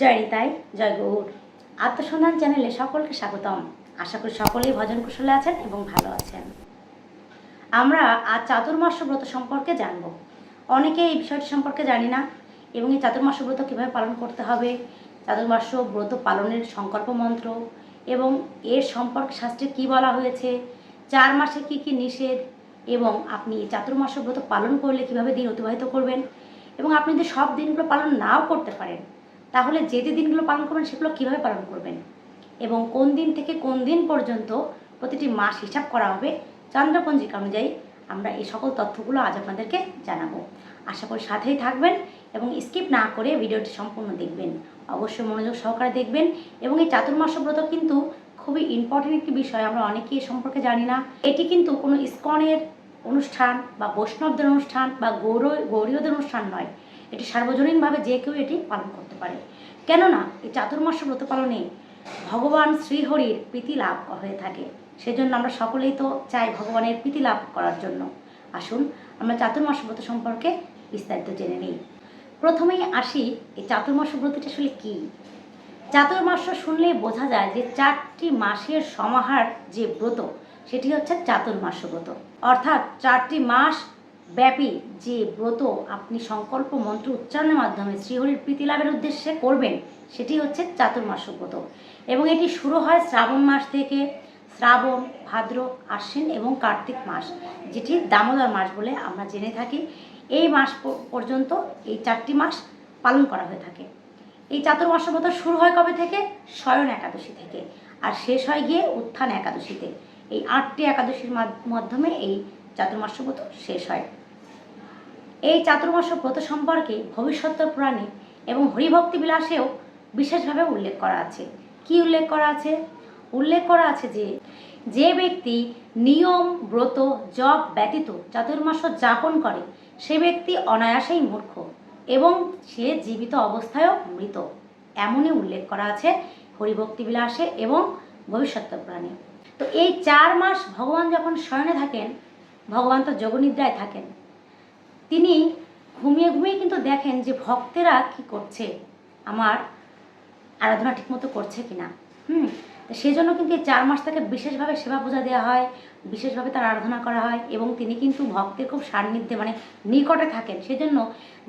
জয় নিতাই জয় গৌর। আত্মসন্ধান চ্যানেলে সকলকে স্বাগতম। আশা করি সকলেই ভজন কুশলে আছেন এবং ভালো আছেন। আমরা আজ চাতুর্মাস্য ব্রত সম্পর্কে জানব। অনেকে এই বিষয়টি সম্পর্কে জানি না এবং এই চাতুর্মাস্য ব্রত কীভাবে পালন করতে হবে, চাতুর্মাস্য ব্রত পালনের সংকল্প মন্ত্র এবং এর সম্পর্কে শাস্ত্রে কী বলা হয়েছে, চার মাসে কি কি নিষেধ এবং আপনি এই চাতুর্মাস্য ব্রত পালন করলে কীভাবে দিন অতিবাহিত করবেন এবং আপনি যদি সব দিনগুলো পালন নাও করতে পারেন তাহলে যে যে দিনগুলো পালন করবেন সেগুলো কীভাবে পালন করবেন? এবং কোন দিন থেকে কোন দিন পর্যন্ত প্রতিটি মাস হিসাব করা হবে চন্দ্রপঞ্জিকা অনুযায়ী আমরা এই সকল তথ্যগুলো আজ আপনাদেরকে জানাব। আশা করি সাথেই থাকবেন এবং স্কিপ না করে ভিডিওটি সম্পূর্ণ দেখবেন। অবশ্যই মনোযোগ সহকারে দেখবেন এবং এই চাতুর্মাস ব্রত কিন্তু খুবই ইম্পর্টেন্ট একটি বিষয়, আমরা অনেকেই এ সম্পর্কে জানি না। এটি কিন্তু কোনো ইস্কনের অনুষ্ঠান বা বৈষ্ণবদের অনুষ্ঠান বা গৌর, গৌরীয়দের অনুষ্ঠান নয়। এটি সার্বজনীনভাবে যে কেউ এটি পালন করতে পারে। কেননা, এই চাতুর্মাস ব্রত পালনে ভগবান শ্রীহরির প্রীতি লাভ হয়ে থাকে। সেজন্য আমরা সকলেই তো চাই ভগবানের প্রীতি লাভ করার জন্য। আসুন, আমরা চাতুর্মাস ব্রত সম্পর্কে বিস্তারিত জেনে নিই। প্রথমেই আসি, এই চাতুর্মাস ব্রতটি আসলে কী? চাতুর্মাস শুনলেই বোঝা যায় যে চারটি মাসের সমাহার যে ব্রত, সেটি হচ্ছে চাতুর্মাস ব্রত। অর্থাৎ চারটি মাস ব্যাপী যে ব্রত আপনি সংকল্প মন্ত্র উচ্চারণের মাধ্যমে শ্রীহরির প্রীতি লাভের উদ্দেশ্যে করবেন, সেটি হচ্ছে চাতুর্মাস ব্রত। এবং এটি শুরু হয় শ্রাবণ মাস থেকে। শ্রাবণ, ভাদ্র, আশ্বিন এবং কার্তিক মাস, যেটি দামোদর মাস বলে আমরা জেনে থাকি। এই মাস পর্যন্ত এই চারটি মাস পালন করা হয়ে থাকে। এই চাতুর্মাস ব্রত শুরু হয় কবে থেকে? শয়ন একাদশী থেকে। আর শেষ হয় গিয়ে উত্থান একাদশীতে। এই আটটি একাদশীর মাধ- মাধ্যমে এই চাতুর্মাস ব্রত শেষ হয়। এই চাতুর্মাস ব্রত সম্পর্কে ভবিষ্যৎ পুরাণে এবং হরিভক্তি বিলাসেও বিশেষভাবে উল্লেখ করা আছে। কি উল্লেখ করা আছে? উল্লেখ করা আছে যে যে ব্যক্তি নিয়ম, ব্রত, জপ ব্যতীত চাতুর্মাস যাপন করে, সে ব্যক্তি অনায়াসেই মূর্খ এবং সে জীবিত অবস্থায়ও মৃত। এমনই উল্লেখ করা আছে হরিভক্তি বিলাসে এবং ভবিষ্যৎ প্রাণে। তো এই চার মাস ভগবান যখন শয়নে থাকেন, ভগবান তো যোগনিদ্রায় থাকেন তিনি ঘুমিয়ে ঘুমিয়ে কিন্তু দেখেন যে ভক্তেরা কি করছে, আমার আরাধনা ঠিকমতো করছে কিনা। হুম? তো সেই জন্য কিন্তু এই চার মাস তাকে বিশেষভাবে সেবা পূজা দেওয়া হয়, বিশেষভাবে তার আরাধনা করা হয় এবং তিনি কিন্তু ভক্তের খুব সান্নিধ্যে মানে নিকটে থাকেন। সেজন্য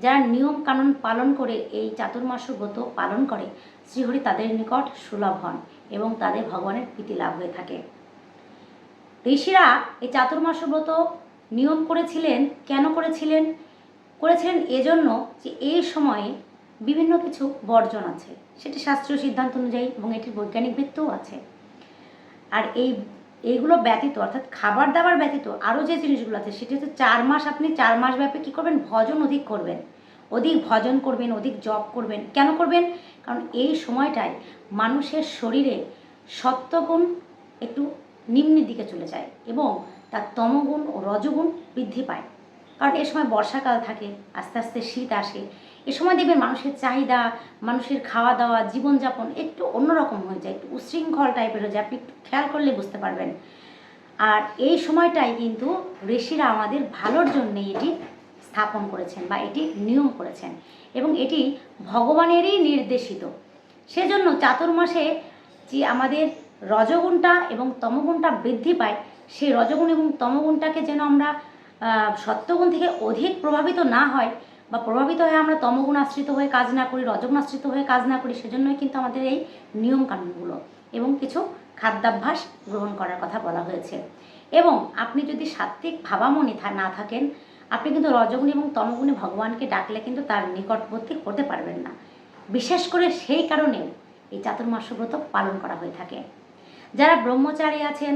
যারা নিয়ম কানুন পালন করে এই চাতুর্মাস ব্রত পালন করে, শ্রীহরি তাদের নিকট সুলভ হন এবং তাদের ভগবানের প্রীতি লাভ হয়ে থাকে। ঋষিরা এই চাতুর্মাস ব্রত নিয়ম করেছিলেন, কেন করেছিলেন? করেছিলেন এজন্য যে এই সময়ে বিভিন্ন কিছু বর্জন আছে। সেটি শাস্ত্রীয় সিদ্ধান্ত অনুযায়ী এবং এটির বৈজ্ঞানিক ভিত্তিও আছে। আর এই, এইগুলো ব্যতীত, অর্থাৎ খাবার দাবার ব্যতীত আরও যে জিনিসগুলো আছে, সেটি হচ্ছে চার মাস আপনি চার মাস ব্যাপী কী করবেন? ভজন অধিক করবেন। অধিক ভজন করবেন, অধিক জপ করবেন। কেন করবেন? কারণ এই সময়টায় মানুষের শরীরে সত্যগুণ একটু নিম্নের দিকে চলে যায় এবং তার তমগুণ ও রজগুণ বৃদ্ধি পায়। কারণ এ সময় বর্ষাকাল থাকে, আস্তে আস্তে শীত আসে। এ সময় দেখবেন মানুষের চাহিদা, মানুষের খাওয়া দাওয়া জীবনযাপন একটু অন্যরকম হয়ে যায়, একটু উশৃঙ্খল টাইপের হয়ে যায়। আপনি একটু খেয়াল করলে বুঝতে পারবেন। আর এই সময়টাই কিন্তু ঋষিরা আমাদের ভালোর জন্যে এটি স্থাপন করেছেন বা এটি নিয়ম করেছেন। এবং এটি ভগবানেরই নির্দেশিত। সেজন্য চাতুর্মাসে যে আমাদের রজগুণটা এবং তমগুণটা বৃদ্ধি পায় সেই রজগুণ এবং তমগুণটাকে যেন আমরা সত্যগুণ থেকে অধিক প্রভাবিত না হয় বা প্রভাবিত হয়ে আমরা তমগুণ আশ্রিত হয়ে কাজ না করি, রজগুণ আশ্রিত হয়ে কাজ না করি, সেজন্যই কিন্তু আমাদের এই নিয়ম কানুনগুলো এবং কিছু খাদ্যাভ্যাস গ্রহণ করার কথা বলা হয়েছে। এবং আপনি যদি সাত্ত্বিক ভাবামনি না থাকেন, আপনি কিন্তু রজগুণ এবং তমগুণে ভগবানকে ডাকলে কিন্তু তার নিকটবর্তী হতে পারবেন না। বিশেষ করে সেই কারণেও এই চাতুর্মাস ব্রত পালন করা হয়ে থাকে। যারা ব্রহ্মচারী আছেন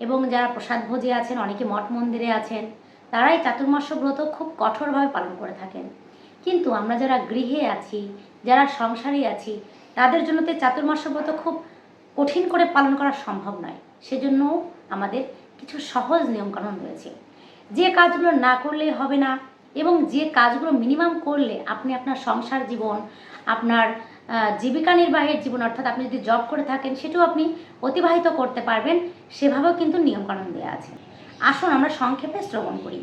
এবং যারা প্রসাদ ভোজে আছেন, অনেকে মঠ মন্দিরে আছেন, তারাই চাতুর্মাস ব্রত খুব কঠোরভাবে পালন করে থাকেন। কিন্তু আমরা যারা গৃহে আছি, যারা সংসারী আছি, তাদের জন্য তো এই চাতুর্মাস ব্রত খুব কঠিন করে পালন করা সম্ভব নয়। সেজন্য আমাদের কিছু সহজ নিয়মকানুন রয়েছে। যে কাজগুলো না করলে হবে না এবং যে কাজগুলো মিনিমাম করলে আপনি আপনার সংসার জীবন, আপনার জীবিকা নির্বাহের জীবন, অর্থাৎ আপনি যদি জব করে থাকেন, সেটাও আপনি অতিবাহিত করতে পারবেন। সেভাবেও কিন্তু নিয়মকানুন দেওয়া আছে। আসুন, আমরা সংক্ষেপে শ্রবণ করি।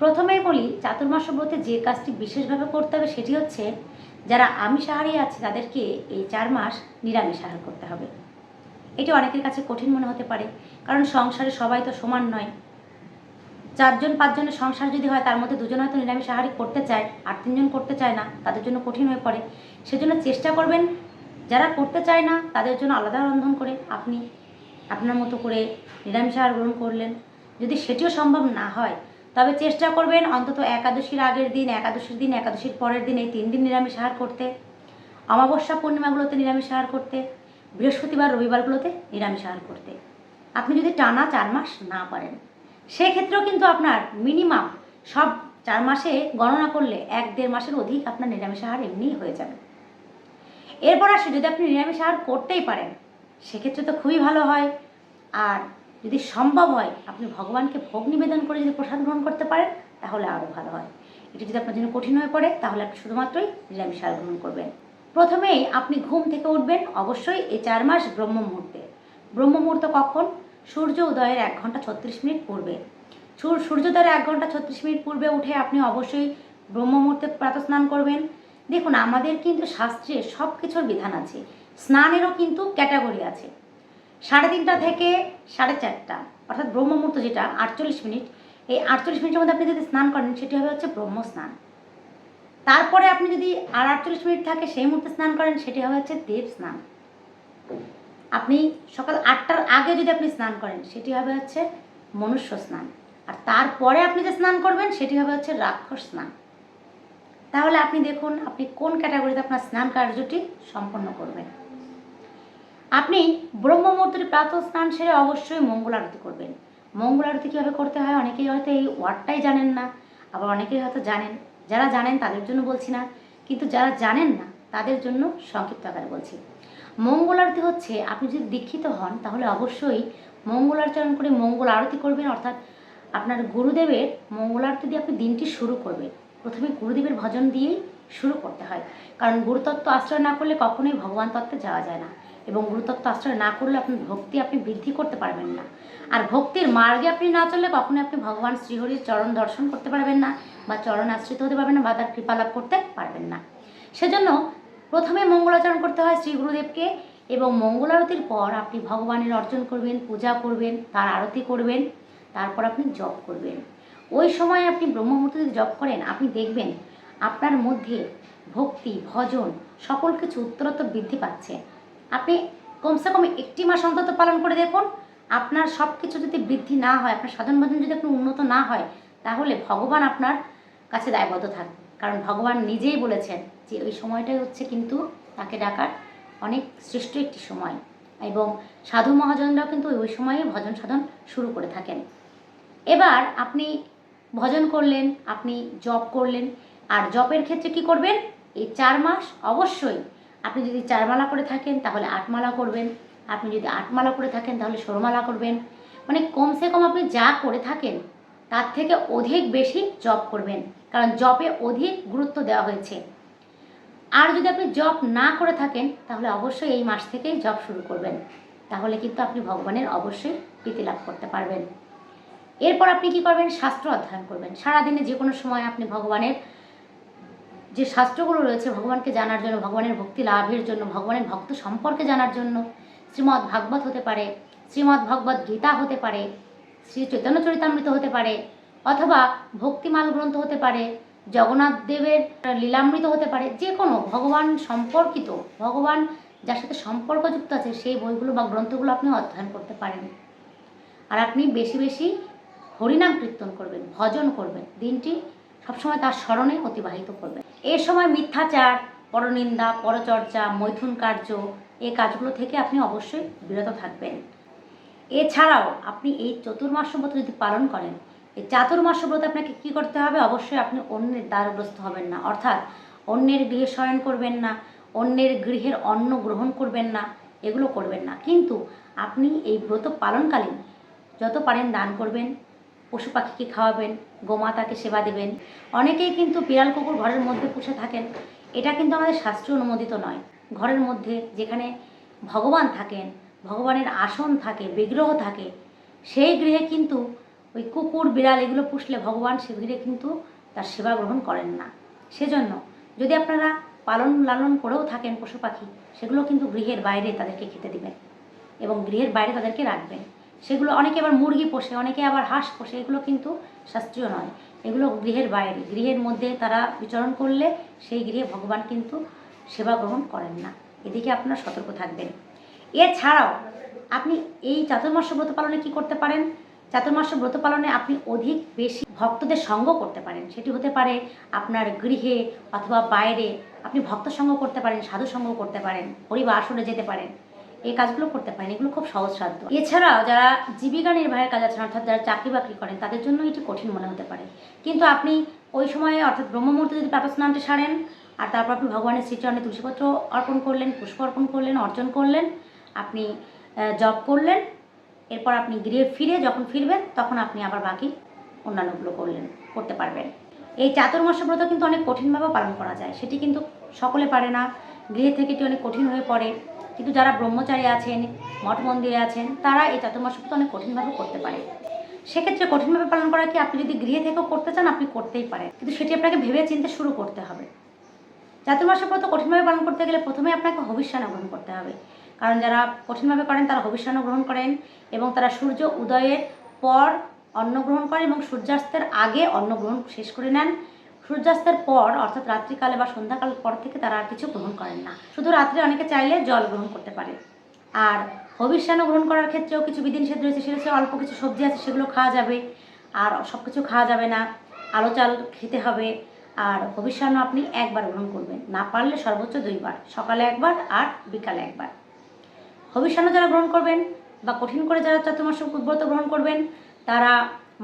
প্রথমে বলি চাতুর্মাস ব্রতে যে কাজটি বিশেষভাবে করতে হবে, সেটি হচ্ছে যারা আমিষাহারী আছে, তাদেরকে এই চার মাস নিরামিষ আহার করতে হবে। এটি অনেকের কাছে কঠিন মনে হতে পারে, কারণ সংসারে সবাই তো সমান নয়। চারজন, পাঁচজনের সংসার যদি হয়, তার মধ্যে দুজন হয়তো নিরামিষ আহারই করতে চায়, আর তিনজন করতে চায় না, তাদের জন্য কঠিন হয়ে পড়ে। সেজন্য চেষ্টা করবেন, যারা করতে চায় না, তাদের জন্য আলাদা রন্ধন করে আপনি আপনার মতো করে নিরামিষ আহার গ্রহণ করলেন। যদি সেটিও সম্ভব না হয়, তবে চেষ্টা করবেন অন্তত একাদশীর আগের দিন, একাদশীর দিন, একাদশীর পরের দিন এই তিন দিন নিরামিষ আহার করতে, অমাবস্যা পূর্ণিমাগুলোতে নিরামিষ আহার করতে, বৃহস্পতিবার, রবিবারগুলোতে নিরামিষ আহার করতে। আপনি যদি টানা চার মাস না পারেন সেক্ষেত্রেও কিন্তু আপনার মিনিমাম সব চার মাসে গণনা করলে এক দেড় মাসের অধিক আপনার নিরামিষ আহার এমনিই হয়ে যাবে। এরপর আসে যদি আপনি নিরামিষ আহার করতেই পারেন, সেক্ষেত্রে তো খুবই ভালো হয়। আর যদি সম্ভব হয় আপনি ভগবানকে ভোগ নিবেদন করে যদি প্রসাদ গ্রহণ করতে পারেন, তাহলে আরও ভালো হয়। এটি যদি আপনার জন্য কঠিন হয়ে পড়ে, তাহলে আপনি শুধুমাত্রই নিরামিষ আহার গ্রহণ করবেন। প্রথমেই আপনি ঘুম থেকে উঠবেন অবশ্যই এই চার মাস ব্রহ্ম মুহূর্তে ব্রহ্ম মুহূর্ত কখন? সূর্য উদয়ের এক ঘণ্টা ছত্রিশ মিনিট পূর্বে। সূর- সূর্যোদয়ের এক ঘণ্টা ছত্রিশ মিনিট পূর্বে উঠে আপনি অবশ্যই ব্রহ্ম মুহূর্তে প্রাতঃ স্নান করবেন। দেখুন, আমাদের কিন্তু শাস্ত্রে সব কিছুর বিধান আছে। স্নানেরও কিন্তু ক্যাটাগরি আছে। সাড়ে তিনটা থেকে সাড়ে চারটা, অর্থাৎ ব্রহ্ম মুহূর্ত যেটা, আটচল্লিশ মিনিট। এই আটচল্লিশ মিনিটের মধ্যে আপনি যদি স্নান করেন, সেটি হবে হচ্ছে ব্রহ্ম স্নান। তারপরে আপনি যদি আর আটচল্লিশ মিনিট থাকে, সেই মুহূর্তে স্নান করেন, সেটি হবে হচ্ছে দেব স্নান। আপনি সকাল আটটার আগে যদি আপনি স্নান করেন, সেটি হবে হচ্ছে মনুষ্য স্নান। আর তারপরে আপনি যে স্নান করবেন, সেটি হবে হচ্ছে রাক্ষস স্নান। তাহলে আপনি দেখুন, আপনি কোন ক্যাটাগরিতে আপনার স্নান কার্যটি সম্পন্ন করবেন। আপনি ব্রহ্ম মুহূর্তের প্রাতঃ স্নান সেরে অবশ্যই মঙ্গল আরতি করবেন। মঙ্গল আরতি কীভাবে করতে হয়, অনেকেই হয়তো এই ওয়ার্ডটাই জানেন না, আবার অনেকেই হয়তো জানেন। যারা জানেন তাদের জন্য বলছি না, কিন্তু যারা জানেন না তাদের জন্য সংক্ষিপ্ত আকারে বলছি। মঙ্গল আরতি হচ্ছে, আপনি যদি দীক্ষিত হন, তাহলে অবশ্যই মঙ্গল আচরণ করে মঙ্গল আরতি করবেন, অর্থাৎ আপনার গুরুদেবের মঙ্গল আরতি দিয়ে আপনি দিনটি শুরু করবেন। প্রথমে গুরুদেবের ভজন দিয়েই শুরু করতে হয়। কারণ গুরুতত্ত্ব আশ্রয় না করলে কখনোই ভগবান তত্ত্বে যাওয়া যায় না। এবং গুরুতত্ত্ব আশ্রয় না করলে আপনি ভক্তি আপনি বৃদ্ধি করতে পারবেন না। আর ভক্তির মার্গে আপনি না চললে কখনোই আপনি ভগবান শ্রীহরির চরণ দর্শন করতে পারবেন না বা চরণ আশ্রিত হতে পারবেন না বা তার কৃপা লাভ করতে পারবেন না। সেজন্য প্রথমে মঙ্গলাচরণ করতে হয় শ্রী গুরুদেবকে এবং মঙ্গল আরতির পর আপনি ভগবানের অর্জন করবেন, পূজা করবেন, তার আরতি করবেন, তারপর আপনি জপ করবেন। ওই সময় আপনি ব্রহ্ম মুহূর্তে যদি জপ করেন, আপনি দেখবেন আপনার মধ্যে ভক্তি, ভজন সকল কিছু উত্তরোত্তর বৃদ্ধি পাচ্ছে। আপনি কমসে কম একটি মাস অন্তত পালন করে দেখুন, আপনার সব কিছু যদি বৃদ্ধি না হয়, আপনার সাধন ভজন যদি আপনার উন্নত না হয়, তাহলে ভগবান আপনার কাছে দায়বদ্ধ থাকবে। কারণ ভগবান নিজেই বলেছেন যে ওই সময়টাই হচ্ছে কিন্তু তাকে ডাকার অনেক শ্রেষ্ঠ একটি সময়। এবং সাধু মহাজনরাও কিন্তু ওই সময়ে ভজন সাধন শুরু করে থাকেন। এবার আপনি ভজন করলেন, আপনি জব করলেন, আর জপের ক্ষেত্রে কি করবেন? এই চার মাস অবশ্যই আপনি যদি চার মালা করে থাকেন তাহলে আট মালা করবেন, আপনি যদি আট মালা করে থাকেন তাহলে ষোলো মালা করবেন। মানে কমসে কম আপনি যা করে থাকেন তার থেকে অধিক বেশি জব করবেন। কারণ জবে অধিক গুরুত্ব দেওয়া হয়েছে। আর যদি আপনি জব না করে থাকেন, তাহলে অবশ্যই এই মাস থেকেই জব শুরু করবেন। তাহলে কিন্তু আপনি ভগবানের অবশ্যই প্রীতি লাভ করতে পারবেন। এরপর আপনি কি করবেন? শাস্ত্র অধ্যয়ন করবেন। সারাদিনে যে কোনো সময় আপনি ভগবানের যে শাস্ত্রগুলো রয়েছে, ভগবানকে জানার জন্য, ভগবানের ভক্তি লাভের জন্য, ভগবানের ভক্ত সম্পর্কে জানার জন্য শ্রীমদ্ ভাগবত হতে পারে শ্রীমদ্ ভগবত গীতা হতে পারে শ্রী চৈতন্য চরিতামৃত হতে পারে, অথবা ভক্তিমাল গ্রন্থ হতে পারে, জগন্নাথ দেবের লীলামৃত হতে পারে, যে কোনো ভগবান সম্পর্কিত, ভগবান যার সাথে সম্পর্কযুক্ত আছে, সেই বইগুলো বা গ্রন্থগুলো আপনি অধ্যয়ন করতে পারেন। আর আপনি বেশি বেশি হরিনাম কীর্তন করবেন, ভজন করবেন, দিনটি সবসময় তার স্মরণে অতিবাহিত করবেন। এ সময় মিথ্যাচার, পরনিন্দা, পরচর্চা, মৈথুন কার্য এই কাজগুলো থেকে আপনি অবশ্যই বিরত থাকবেন। এছাড়াও আপনি এই চতুর্মাস্য ব্রত যদি পালন করেন, এই চাতুর্মাস্য ব্রত আপনাকে কী করতে হবে? অবশ্যই আপনি অন্যের দ্বারগ্রস্ত হবেন না। অর্থাৎ অন্যের গৃহে শয়ন করবেন না, অন্যের গৃহের অন্ন গ্রহণ করবেন না, এগুলো করবেন না। কিন্তু আপনি এই ব্রত পালনকালীন যত পারেন দান করবেন, পশু পাখিকে খাওয়াবেন, গোমাতাকে সেবা দেবেন। অনেকেই কিন্তু বিড়াল কুকুর ঘরের মধ্যে পুষে থাকেন। এটা কিন্তু আমাদের শাস্ত্রীয় অনুমোদিত নয়। ঘরের মধ্যে যেখানে ভগবান থাকেন ভগবানের আসন থাকে, বিগ্রহ থাকে, সেই গৃহে কিন্তু ওই কুকুর, বিড়াল এগুলো পুষলে ভগবান সে গৃহে কিন্তু তার সেবা গ্রহণ করেন না। সেজন্য যদি আপনারা পালন লালন করেও থাকেন পশু পাখি, সেগুলো কিন্তু গৃহের বাইরে তাদেরকে খেতে দিবেন এবং গৃহের বাইরে তাদেরকে রাখবেন। সেগুলো অনেকে আবার মুরগি পোষে, অনেকে আবার হাঁস পোষে, এগুলো কিন্তু শাস্ত্রীয় নয়। এগুলো গৃহের বাইরে, গৃহের মধ্যে তারা বিচরণ করলে সেই গৃহে ভগবান কিন্তু সেবা গ্রহণ করেন না। এদিকে আপনারা সতর্ক থাকবেন। এছাড়াও আপনি এই চাতুর্মাস্য ব্রত পালনে কি করতে পারেন? চাতুর্মাস্য ব্রত পালনে আপনি অধিক বেশি ভক্তদের সঙ্গ করতে পারেন। সেটি হতে পারে আপনার গৃহে অথবা বাইরে আপনি ভক্ত সঙ্গ করতে পারেন, সাধু সঙ্গ করতে পারেন, পরিবার আসনে যেতে পারেন। এই কাজগুলো করতে পারেন, এগুলো খুব সহজসাধ্য এছাড়াও যারা জীবিকা নির্বাহের কাজ আছেন, অর্থাৎ যারা চাকরি বাকরি করেন, তাদের জন্য এটি কঠিন মনে হতে পারে। কিন্তু আপনি ওই সময়ে অর্থাৎ ব্রহ্মমূর্তে যদি প্রাতঃ স্নানটি সারেন, আর তারপর আপনি ভগবানের শ্রীচরণে তুলসীপত্র অর্পণ করলেন, পুষ্প অর্পণ করলেন, অর্জন করলেন আপনি জব করলেন, এরপর আপনি গৃহে ফিরে যখন ফিরবেন, তখন আপনি আবার বাকি অন্যান্যগুলো করলেন, করতে পারবেন। এই চাতুর্মাস্য ব্রত কিন্তু অনেক কঠিনভাবে পালন করা যায়। সেটি কিন্তু সকলে পারে না। গৃহে থেকে এটি অনেক কঠিন হয়ে পড়ে। কিন্তু যারা ব্রহ্মচারী আছেন, মঠ মন্দিরে আছেন, তারা এই চাতুর্মাস্য ব্রত অনেক কঠিনভাবে করতে পারে। সেক্ষেত্রে কঠিনভাবে পালন করা কি, আপনি যদি গৃহে থেকেও করতে চান, আপনি করতেই পারেন। কিন্তু সেটি আপনাকে ভেবে চিন্তে শুরু করতে হবে। চাতুর্মাস্য ব্রত কঠিনভাবে পালন করতে গেলে প্রথমে আপনাকে হবিষ্যান্ন গ্রহণ করতে হবে। কারণ যারা কঠিনভাবে করেন, তারা হবিষ্যান্ন গ্রহণ করেন এবং তারা সূর্য উদয়ের পর অন্ন গ্রহণ করেন এবং সূর্যাস্তের আগে অন্ন গ্রহণ শেষ করে নেন। সূর্যাস্তের পর, অর্থাৎ রাত্রিকালে বা সন্ধ্যাকাল পর থেকে তারা আর কিছু গ্রহণ করেন না। শুধু রাত্রে অনেকে চাইলে জল গ্রহণ করতে পারে। আর হবিষ্যান্ন গ্রহণ করার ক্ষেত্রেও কিছু বিধিনিষেধ রয়েছে, সেটা হচ্ছে অল্প কিছু সবজি আছে, সেগুলো খাওয়া যাবে। আর সব কিছু খাওয়া যাবে না, আলো চাল খেতে হবে। আর হবিষ্যান্ন আপনি একবার গ্রহণ করবেন, না পারলে সর্বোচ্চ দুইবার, সকালে একবার আর বিকালে একবার। হবিষ্যান্ন যারা গ্রহণ করবেন বা কঠিন করে যারা চতুর্মাস ব্রত গ্রহণ করবেন, তারা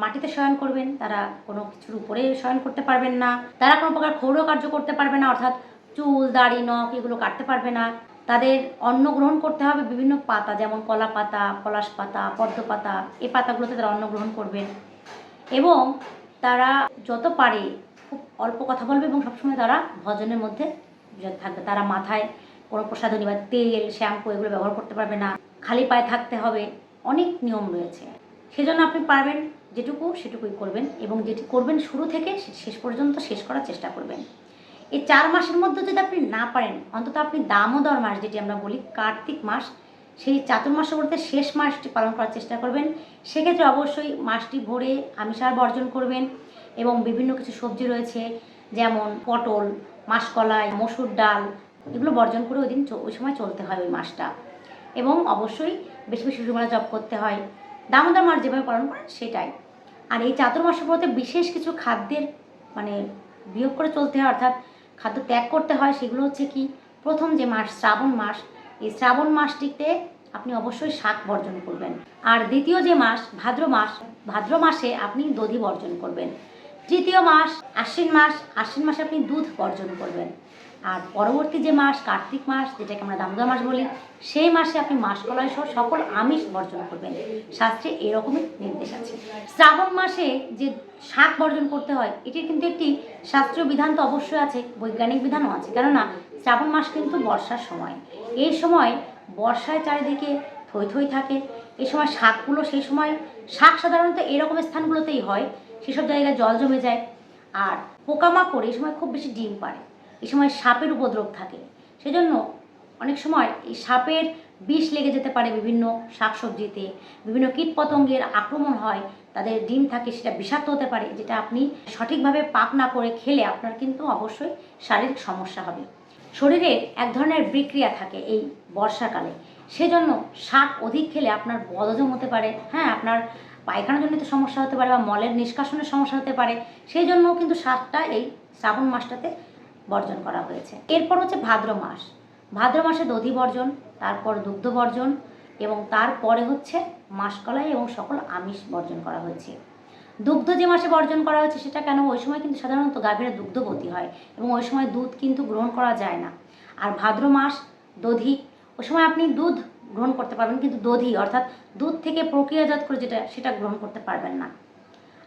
মাটিতে শয়ন করবেন, তারা কোনো কিছুর উপরে শয়ন করতে পারবেন না, তারা কোনো প্রকার ক্ষৌর কার্য করতে পারবে না, অর্থাৎ চুল, দাড়ি, নখ এগুলো কাটতে পারবে না। তাদের অন্ন গ্রহণ করতে হবে বিভিন্ন পাতা, যেমন কলা পাতা, পলাশ পাতা, পদ্ম পাতা, এই পাতাগুলোতে তারা অন্ন গ্রহণ করবেন এবং তারা যত পারে, খুব অল্প কথা বলবে এবং সবসময় তারা ভজনের মধ্যে থাকবে, তারা মাথায় কোনো প্রসাধনী বা তেল, শ্যাম্পু এগুলো ব্যবহার করতে পারবে না। খালি পায়ে থাকতে হবে। অনেক নিয়ম রয়েছে। সেজন্য আপনি পারবেন যেটুকু সেটুকুই করবেন এবং যেটি করবেন শুরু থেকে শেষ পর্যন্ত শেষ করার চেষ্টা করবেন। এই চার মাসের মধ্যে যদি আপনি না পারেন, অন্তত আপনি দামোদর মাস যেটি আমরা বলি, কার্তিক মাস, সেই চাতুর্মাস বলতে শেষ মাসটি পালন করার চেষ্টা করবেন। সেক্ষেত্রে অবশ্যই মাসটি ভরে আমিষার বর্জন করবেন এবং বিভিন্ন কিছু সবজি রয়েছে, যেমন পটল, মাসকলাই, মসুর ডাল এগুলো বর্জন করে ওই দিন ওই সময় চলতে হয় ওই মাসটা। এবং অবশ্যই বেশি বেশি রুমালা জপ করতে হয়। দামোদর মাস যেভাবে পালন করেন সেটাই। আর এই চাতুর্মাস ব্রতে বিশেষ কিছু খাদ্যের মানে বিয়োগ করে চলতে হয়, অর্থাৎ খাদ্য ত্যাগ করতে হয়, সেগুলো হচ্ছে কি? প্রথম যে মাস, শ্রাবণ মাস, এই শ্রাবণ মাসটিতে আপনি অবশ্যই শাক বর্জন করবেন। আর দ্বিতীয় যে মাস, ভাদ্র মাস, ভাদ্র মাসে আপনি দধি বর্জন করবেন। তৃতীয় মাস, আশ্বিন মাস, আশ্বিন মাসে আপনি দুধ বর্জন করবেন। আর পরবর্তী যে মাস, কার্তিক মাস, যেটাকে আমরা দামোদর মাস বলি, সেই মাসে আপনি মাসকলাই সহ সকল আমিষ বর্জন করবেন। শাস্ত্রে এরকমই নির্দেশ আছে। শ্রাবণ মাসে যে শাক বর্জন করতে হয়, এটির কিন্তু একটি শাস্ত্রীয় বিধান তো অবশ্যই আছে, বৈজ্ঞানিক বিধানও আছে। কেননা, শ্রাবণ মাস কিন্তু বর্ষার সময়। এই সময় বর্ষায় চারিদিকে থই থই থাকে। এই সময় শাকগুলো সেই সময়, শাক সাধারণত এরকম স্থানগুলোতেই হয়, সেসব জায়গায় জল জমে যায়। আর পোকামাকড় এই সময় খুব বেশি ডিম পারে এই সময় সাপের উপদ্রব থাকে। সেজন্য অনেক সময় এই সাপের বিষ লেগে যেতে পারে বিভিন্ন শাকসবজিতে। বিভিন্ন কীটপতঙ্গের আক্রমণ হয়, তাদের ডিম থাকে, সেটা বিষাক্ত হতে পারে, যেটা আপনি সঠিকভাবে পাক না করে খেলে আপনার কিন্তু অবশ্যই শারীরিক সমস্যা হবে। শরীরে এক ধরনের বিক্রিয়া থাকে এই বর্ষাকালে। সেজন্য শাক অধিক খেলে আপনার বদজম হতে পারে হ্যাঁ আপনার পায়খানাজনিত সমস্যা হতে পারে বা মলের নিষ্কাশনের সমস্যা হতে পারে। সেই জন্য কিন্তু শাকটা এই শ্রাবণ মাসটাতে বর্জন করা হয়েছে। এরপর হচ্ছে ভাদ্র মাস। ভাদ্র মাসে দধি বর্জন, তারপর দুগ্ধ বর্জন এবং তারপরে হচ্ছে মাসকলাই এবং সকল আমিষ বর্জন করা হয়েছে। দুগ্ধ যে মাসে বর্জন করা হয়েছে সেটা কেন? ওই সময় কিন্তু সাধারণত গাভীরা দুগ্ধবতী হয় এবং ওই সময় দুধ কিন্তু গ্রহণ করা যায় না। আর ভাদ্র মাস, দধি, ওই সময় আপনি দুধ গ্রহণ করতে পারবেন, কিন্তু দধি অর্থাৎ দুধ থেকে প্রক্রিয়াজাত করে যেটা, সেটা গ্রহণ করতে পারবেন না।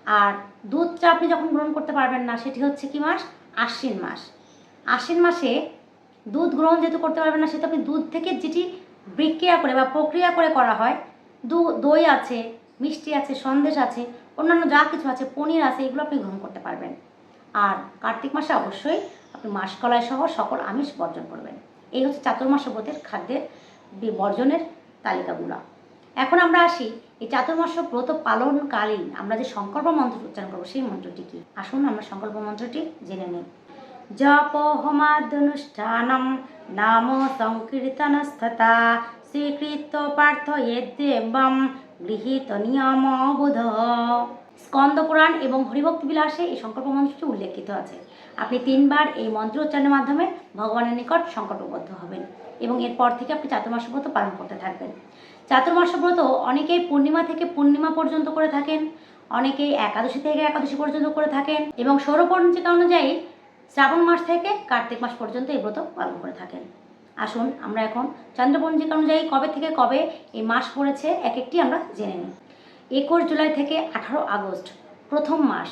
আর দুধটা আপনি যখন গ্রহণ করতে পারবেন না, সেটি হচ্ছে কি মাস? আশ্বিন মাস। আশ্বিন মাসে দুধ গ্রহণ যেহেতু করতে পারবেন না, সেহেতু আপনি দুধ থেকে যেটি বিক্রিয়া করে বা প্রক্রিয়া করে করা হয়, দু, দই আছে, মিষ্টি আছে, সন্দেশ আছে, অন্যান্য যা কিছু আছে, পনির আছে, এগুলো আপনি গ্রহণ করতে পারবেন। আর কার্তিক মাসে অবশ্যই আপনি মাসকলাই সহ সকল আমিষ বর্জন করবেন। এই হচ্ছে চাতুর্মাস ব্রতের খাদ্যের বর্জনের তালিকাগুলো। এখন আমরা আসি, এই চাতুর্মাস ব্রত পালনকালীন আমরা যে সংকল্প মন্ত্র উচ্চারণ করব, সেই মন্ত্রটি কি? আসুন আমরা সংকল্প মন্ত্রটি জেনে নিই। জপ হোমাদনুষ্ঠানম নাম সংকীর্তনস্থতা স্বীকৃত পার্থ দেবম গৃহীত নিয়ম বোধ স্কন্দ পুরাণ এবং হরিভক্তি বিলাসে এই সংকল্প মন্ত্রটি উল্লেখিত আছে। আপনি তিনবার এই মন্ত্র উচ্চারণের মাধ্যমে ভগবানের নিকট সংকল্পবদ্ধ হবেন এবং এরপর থেকে আপনি চাতুর্মাস ব্রত পালন করতে থাকবেন। চাতুর্মাস ব্রত অনেকেই পূর্ণিমা থেকে পূর্ণিমা পর্যন্ত করে থাকেন, অনেকেই একাদশী থেকে একাদশী পর্যন্ত করে থাকেন এবং সৌরপঞ্জিকা অনুযায়ী শ্রাবণ মাস থেকে কার্তিক মাস পর্যন্ত এই ব্রত পালন করে থাকেন। আসুন, আমরা এখন চন্দ্রপঞ্জিকা অনুযায়ী কবে থেকে কবে এই মাস পড়েছে এক একটি আমরা জেনে নিই। একুশ জুলাই থেকে আঠারো আগস্ট, প্রথম মাস,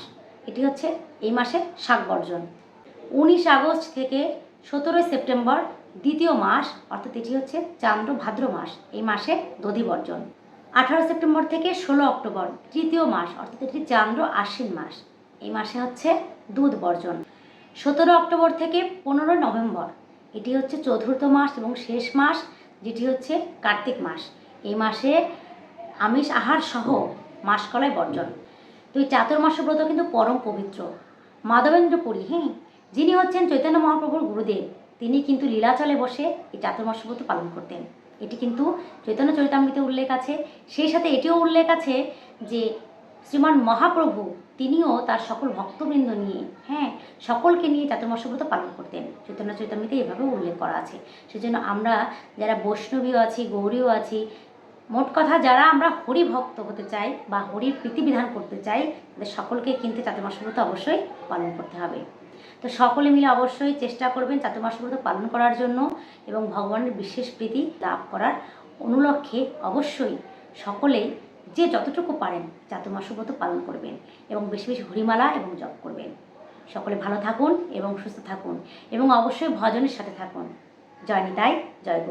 এটি হচ্ছে এই মাসে শাক বর্জন। উনিশ আগস্ট থেকে সতেরোই সেপ্টেম্বর, দ্বিতীয় মাস, অর্থাৎ এটি হচ্ছে চান্দ্র ভাদ্র মাস, এই মাসে দধি বর্জন। আঠারো সেপ্টেম্বর থেকে ষোলো অক্টোবর, তৃতীয় মাস, অর্থাৎ এটি চান্দ্র আশ্বিন মাস, এই মাসে হচ্ছে দুধ বর্জন। সতেরো অক্টোবর থেকে পনেরোই নভেম্বর। এটি হচ্ছে চতুর্থ মাস এবং শেষ মাস, যেটি হচ্ছে কার্তিক মাস। এই মাসে আমিষ আহার সহ মাসকলাই বর্জন। তো এই চাতুর্মাস ব্রত কিন্তু পরম পবিত্র। মাধবেন্দ্র পুরী হ্যাঁ? যিনি হচ্ছেন চৈতন্য মহাপ্রভুর গুরুদেব, তিনি কিন্তু লীলাচলে বসে এই চাতুর্মাস ব্রত পালন করতেন। এটি কিন্তু চৈতন্য চরিতামৃতে উল্লেখ আছে। সেই সাথে এটিও উল্লেখ আছে যে শ্রীমান মহাপ্রভু তিনিও তার সকল ভক্তবৃন্দ নিয়ে হ্যাঁ সকলকে নিয়ে চাতুর্মাস ব্রত পালন করতেন। চৈতন্য চৈতামৃতে এভাবে উল্লেখ করা আছে। সেজন্য আমরা যারা বৈষ্ণবীও আছি, গৌরীও আছি, মোট কথা যারা আমরা হরি ভক্ত হতে চাই বা হরির প্রীতিবিধান করতে চাই, তাদের সকলকে কিন্তু চাতুর্মাস ব্রত অবশ্যই পালন করতে হবে। তো সকলে মিলে অবশ্যই চেষ্টা করবেন চাতুর্মাস ব্রত পালন করার জন্য এবং ভগবানের বিশেষ প্রীতি লাভ করার অনুলক্ষে অবশ্যই সকলেই যে যতটুকু পারেন চাতুর্মাস ব্রত পালন করবেন এবং বেশি বেশি হরিমালা এবং জপ করবেন। সকলে ভালো থাকুন এবং সুস্থ থাকুন এবং অবশ্যই ভজনের সাথে থাকুন। জয় নিতাই, জয়